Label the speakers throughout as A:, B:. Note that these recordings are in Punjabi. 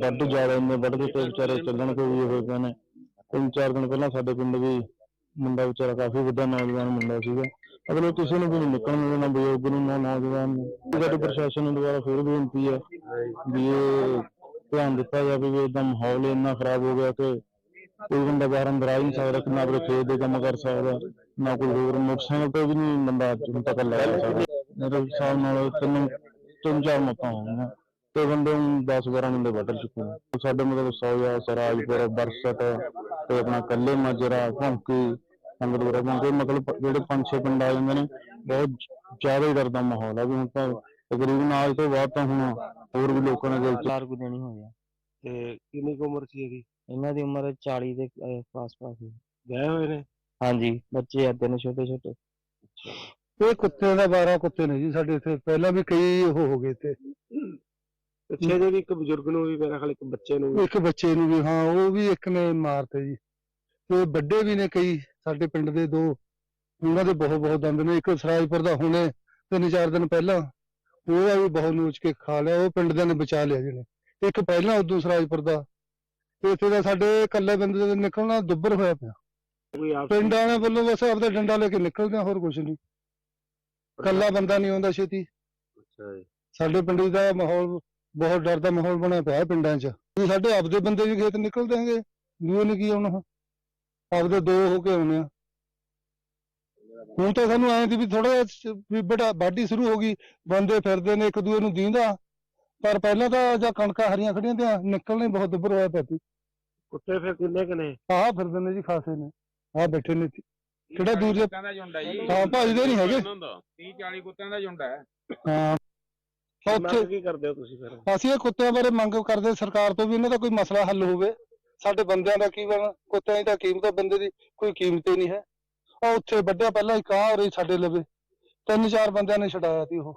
A: ਵੱਧ ਜ਼ਿਆਦਾ ਇੰਨੇ ਵੱਧ ਦਿੱਤੇ ਵਿਚਾਰੇ ਚੱਲਣ ਕੋਈ ਹੋਏ ਪਏ ਨੇ। ਤਿੰਨ ਚਾਰ ਦਿਨ ਪਹਿਲਾਂ ਸਾਡੇ ਪਿੰਡ ਵੀ ਮੁੰਡਾ ਵਿਚਾਰਾ ਕਾਫੀ ਵੱਡਾ ਨੌਜਵਾਨ ਮੁੰਡਾ ਸੀਗਾ। ਅਗਲੇ ਕਿਸੇ ਨੂੰ ਵੀ ਨਹੀਂ ਨਿਕਲਣ ਦੇਣਾ, ਬਜ਼ੁਰਗ ਨੂੰ ਨਾ, ਨੌਜਵਾਨ ਨੂੰ ਸਾਡੇ ਪ੍ਰਸ਼ਾਸਨ ਨੂੰ ਦੁਬਾਰਾ ਫਿਰ ਬੇਨਤੀ ਹੈ ਵੀ ਇਹ ਧਿਆਨ ਦਿੱਤਾ ਜਾਵੇ ਵੀ ਇਦਾਂ ਮਾਹੌਲ ਇੰਨਾ ਖਰਾਬ ਹੋ ਗਿਆ ਕਿ ਕੋਈ ਬੰਦਾ ਬਾਹਰ ਅੰਦਰ ਆ ਨਹੀਂ ਸਕਦਾ, ਨਾ ਆਪਣੇ ਖੇਤ ਦੇ ਕੰਮ ਕਰ ਸਕਦਾ, ਨਾ ਕੋਈ ਹੋਰ ਮੋਟਰਸਾਈਕਲ ਤੇ ਵੀ ਨਹੀਂ ਬੰਦਾ ਹੁਣ ਤੱਕ ਲੈ ਸਕਦਾ। ਮੇਰੇ ਹਿਸਾਬ ਨਾਲ ਤਿੰਨ ਤਿੰਨ ਚਾਰ ਮੌਤਾਂ ਹੋ ਗਈਆਂ ਤੇ ਬੰਦੇ ਹੁਣ 10 12 ਬੰਦੇ ਵੱਢ ਚੁੱਕੇ ਨੇ। ਸਾਡੇ ਮਤਲਬ ਸੌਇਆ ਸਰਾਜਪੁਰ ਬਰਸਤ ਤੇ ਆਪਣਾ ਕੱਲੇ ਮਾਜਰਾ ਭੌਂਕੀ ਸੰਗਰੂਰ ਭੌਂਕੀ ਮਤਲਬ ਜਿਹੜੇ ਪੰਜ ਛੇ ਪਿੰਡ ਆ ਜਾਂਦੇ ਨੇ ਬਹੁਤ ਜ਼ਿਆਦਾ ਹੀ ਡਰ ਦਾ ਮਾਹੌਲ ਆ ਵੀ ਹੁਣ ਤਾਂ ਤਕਰੀਬਨ ਅੱਜ ਤੋਂ ਬਾਅਦ ਤਾਂ ਹੁਣ ਹੋਰ ਵੀ ਲੋਕਾਂ ਨੇ ਦਿਲ ਚਾਰ ਕੁ ਦਿਨ ਹੀ ਹੋਏ ਆ
B: ਤੇ ਕਿੰਨੀ ਕੁ ਉਮਰ ਸੀ ਇਹਦੀ?
A: ਇਹਨਾਂ ਦੀ ਉਮਰ 40 ਦੇ ਪਾਸ ਪਾਸ ਹੀ
B: ਗਏ ਹੋਏ ਨੇ?
A: ਹਾਂਜੀ ਬੱਚੇ ਆ ਤਿੰਨ ਛੋਟੇ ਛੋਟੇ।
C: ਇਹ ਕੁੱਤਿਆਂ ਦਾ 12 ਕੁੱਤੇ ਨੇ ਜੀ ਸਾਡੇ ਇੱਥੇ। ਪਹਿਲਾਂ ਵੀ ਕਈ ਉਹ ਹੋ ਗਏ ਤੇ
B: ਪਿੱਛੇ ਜੇ ਵੀ ਇੱਕ ਬਜ਼ੁਰਗ ਨੂੰ ਵੀ ਮੇਰਾ ਖਿਆਲ ਇੱਕ ਬੱਚੇ ਨੂੰ ਵੀ।
C: ਇੱਕ ਬੱਚੇ ਨੂੰ ਵੀ ਹਾਂ ਉਹ ਵੀ ਇੱਕ ਨੇ ਮਾਰਤੇ ਜੀ। ਤੇ ਵੱਡੇ ਵੀ ਨੇ ਕਈ ਸਾਡੇ ਪਿੰਡ ਦੇ ਦੋ। ਉਹਨਾਂ ਦੇ ਬਹੁਤ ਬਹੁਤ ਦੰਦ ਨੇ। ਇੱਕ ਸਰਾਜਪੁਰ ਦਾ ਹੁਣੇ ਤਿੰਨ ਚਾਰ ਦਿਨ ਪਹਿਲਾਂ ਉਹਦਾ ਵੀ ਬਹੁਤ ਨੂਚ ਕੇ ਖਾ ਲਿਆ। ਉਹ ਪਿੰਡ ਦੇ ਨੇ ਬਚਾ ਲਿਆ ਜਿਹਨੇ ਇੱਕ ਪਹਿਲਾਂ ਉਦੋਂ ਸਰਾਜਪੁਰ ਦਾ। ਤੇ ਇੱਥੇ ਦਾ ਸਾਡੇ ਇਕੱਲੇ ਬੰਦੇ ਦੇ ਨਿਕਲਣਾ ਦੁੱਬਰ ਹੋਇਆ ਪਿਆ। ਪਿੰਡ ਵਾਲਿਆਂ ਵੱਲੋਂ ਬਸ ਆਪਦਾ ਡੰਡਾ ਲੈ ਕੇ ਨਿਕਲਦੇ ਆ ਹੋਰ ਕੁਝ ਨਹੀਂ। ਇਕੱਲਾ ਬੰਦਾ ਨਹੀਂ ਆਉਂਦਾ ਛੇਤੀ।
B: ਅੱਛਾ ਜੀ।
C: ਸਾਡੇ ਪਿੰਡ ਦਾ ਮਾਹੌਲ ਬਹੁਤ ਡਰ ਦਾ ਮਾਹੌਲ ਬਣਿਆ ਪਿਆ ਹੈ ਪਿੰਡਾਂ 'ਚ। ਵੀ ਸਾਡੇ ਆਪਦੇ ਬੰਦੇ ਵੀ ਖੇਤ ਨਿਕਲਦੇ ਹੈਗੇ ਦੂਏ ਨੇ ਕੀ ਆਉਣਾ? ਆਪਦੇ ਦੋ ਹੋ ਕੇ ਆਉਣੇ ਆ। ਹੁਣ ਤਾਂ ਸਾਨੂੰ ਐਂ ਦੀ ਵੀ ਥੋੜਾ ਵੀ ਬੜਾ ਬਾਡੀ ਸ਼ੁਰੂ ਹੋ ਗਈ। ਬੰਦੇ ਫਿਰਦੇ ਨੇ ਇੱਕ ਦੂਏ ਨੂੰ ਦੀਂਦਾ। ਪਰ ਪਹਿਲਾਂ ਤਾਂ ਜਾਂ ਕਣਕਾਂ ਹਰੀਆਂ ਖੜੀਆਂ ਤੇ ਨਿਕਲਣੇ ਬਹੁਤ ਦੁੱਬਰ ਹੋਇਆ ਪਿਆ ਸੀ।
B: ਕੁੱਤੇ ਫਿਰ ਕਿੰਨੇ ਕੁ ਨੇ?
C: ਆਹ ਫਿਰਦੇ ਨੇ ਜੀ ਖਾਸੇ ਨੇ। ਆਹ ਬੈਠੇ ਨੇ। ਕਿਹੜਾ ਦੂਰ
D: ਦਾ ਝੁੰਡ ਹੈ ਜੀ।
C: ਹਾਂ ਭੱਜਦੇ ਨਹੀਂ ਹੈਗੇ
D: 30 40 ਕੁੱਤਿਆਂ ਦਾ ਝੁੰਡ ਹੈ
C: ਹਾਂ। ਉੱਥੇ
B: ਕੀ ਕਰਦੇ ਹੋ ਤੁਸੀਂ ਫਿਰ?
C: ਅਸੀਂ ਇਹ ਕੁੱਤਿਆਂ ਬਾਰੇ ਮੰਗ ਕਰਦੇ ਸਰਕਾਰ ਤੋਂ ਵੀ ਇਹਨਾਂ ਦਾ ਕੋਈ ਮਸਲਾ ਹੱਲ ਹੋਵੇ। ਸਾਡੇ ਬੰਦਿਆਂ ਦਾ ਕੀ ਬਣ ਕੁੱਤਿਆਂ ਦੀ ਤਾਂ ਕੀਮਤ ਆ, ਬੰਦੇ ਦੀ ਕੋਈ ਕੀਮਤ ਹੀ ਨਹੀਂ ਹੈ। ਉਹ ਉੱਥੇ ਵੱਡਿਆ ਪਹਿਲਾਂ ਇੱਕ ਆ ਰਹੀ ਸਾਡੇ ਲਵੇ। ਤਿੰਨ ਚਾਰ ਬੰਦਿਆਂ ਨੇ ਛਡਾਇਆ ਸੀ ਉਹ।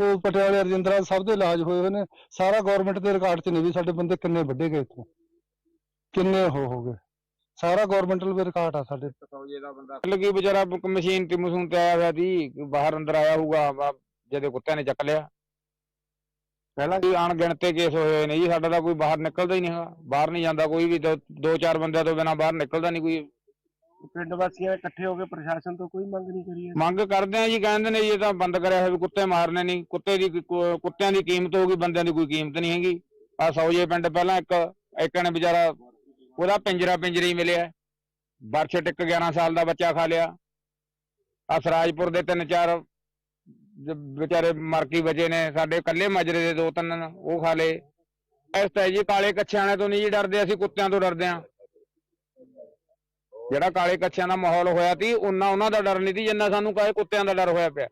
C: ਉਹ ਪਟਿਆਲੇ ਰਜਿੰਦਰਾ ਸਭ ਦੇ ਇਲਾਜ ਹੋਏ ਹੋਏ ਨੇ। ਸਾਰਾ ਗਵਰਨਮੈਂਟ ਦੇ ਰਿਕਾਰਡ 'ਚ ਨੇ ਵੀ ਸਾਡੇ ਬੰਦੇ ਕਿੰਨੇ ਵੱਡੇ ਗਏ ਇੱਥੋਂ। ਕਿੰਨੇ ਹੋ ਹੋ ਗਏ। ਸਾਰਾ ਗਵਰਨਮੈਂਟਲ ਵੀ ਰਿਕਾਰਡ ਆ ਸਾਡੇ।
D: ਸੌਜੇ ਦਾ ਬੰਦਾ ਲੱਗੀ ਵਿਚਾਰਾ ਮਸ਼ੀਨ ਤੇ ਮਸ਼ੂਨ ਤੇ ਆਇਆ ਹੋਇਆ ਸੀ ਬਾਹਰ ਅੰਦਰ ਆਇਆ ਹੋਊਗਾ ਵਾ- ਜਦੇ ਕੁੱਤਿਆਂ ਨੇ ਚੱਕ ਲਿਆ। ਪਹਿਲਾਂ ਵੀ ਅਣਗਿਣਤੇ ਕੇਸ ਹੋਏ ਹੋਏ ਨੇ ਜੀ ਸਾਡਾ ਤਾਂ ਕੋਈ ਬਾਹਰ ਨਿਕਲਦਾ ਹੀ ਨਹੀਂ ਹੈਗਾ। ਬਾਹਰ ਨਹੀਂ ਜਾਂਦਾ ਕੋਈ ਵੀ ਦੋ- ਦੋ ਚਾਰ ਬੰਦਿਆਂ ਤੋਂ ਬਿਨਾ ਬਾਹਰ ਨਿਕਲਦਾ ਨਹੀਂ ਕੋਈ।
B: ਪਿੰਡ ਵਾਸੀਆਂ ਨੇ ਇਕੱਠੇ ਹੋ ਕੇ ਪ੍ਰਸ਼ਾਸਨ ਤੋਂ ਕੋਈ ਮੰਗ ਨਹੀਂ ਕਰੀ ਹੈ?
D: ਮੰਗ ਕਰਦੇ ਆ ਜੀ ਕਹਿੰਦੇ ਨੇ ਜੀ ਇਹ ਤਾਂ ਬੰਦ ਕਰਿਆ ਹੋਇਆ ਵੀ ਕੁੱਤੇ ਮਾਰਨੇ ਨਹੀਂ। ਕੁੱਤੇ ਦੀ ਕੋਈ- ਕੁੱਤਿਆਂ ਦੀ ਕੀਮਤ ਹੋਊਗੀ ਬੰਦਿਆਂ ਦੀ ਕੋਈ ਕੀਮਤ ਨਹੀਂ ਹੈਗੀ। ਆ ਸੌਜੇ ਪਿੰਡ ਪਹਿਲਾਂ ਇੱਕ ਇੱਕ ਨੇ ਵਿਚਾਰਾ ਉਹਦਾ ਪਿੰਜਰਾ ਪਿੰਜਰੀ ਮਿਲਿਆ। ਬਰਛ ਟਿੱਕ 11 ਸਾਲ ਦਾ ਬੱਚਾ ਖਾ ਲਿਆ। ਆ ਸਰਾਜਪੁਰ ਦੇ ਤਿੰਨ ਚਾਰ ਜ- ਵਿਚਾਰੇ ਮਰਕੀ ਬਚੇ ਨੇ, ਸਾਡੇ ਕੱਲੇ ਮਜਰੇ ਦੇ ਦੋ ਤਿੰਨ ਉਹ ਖਾ ਲਏ। ਇਸ ਤਰ੍ਹਾਂ ਜੀ ਕਾਲੇ ਕੱਛਿਆਂ ਵਾਲੇ ਤੋਂ ਨਹੀਂ ਜੀ ਡਰਦੇ, ਅਸੀਂ ਕੁੱਤਿਆਂ ਤੋਂ ਡਰਦੇ ਆ ਜਿਹੜਾ ਕਾਲੇ ਕੱਛਿਆਂ ਦਾ ਮਾਹੌਲ ਹੋਇਆ ਸੀ, ਉਹਨਾਂ ਉਹਨਾਂ ਦਾ ਡਰ ਨਹੀਂ ਸੀ, ਜਿੰਨਾ ਸਾਨੂੰ ਕਾਲੇ ਕੁੱਤਿਆਂ ਦਾ ਡਰ ਹੋਇਆ ਪਿਆ।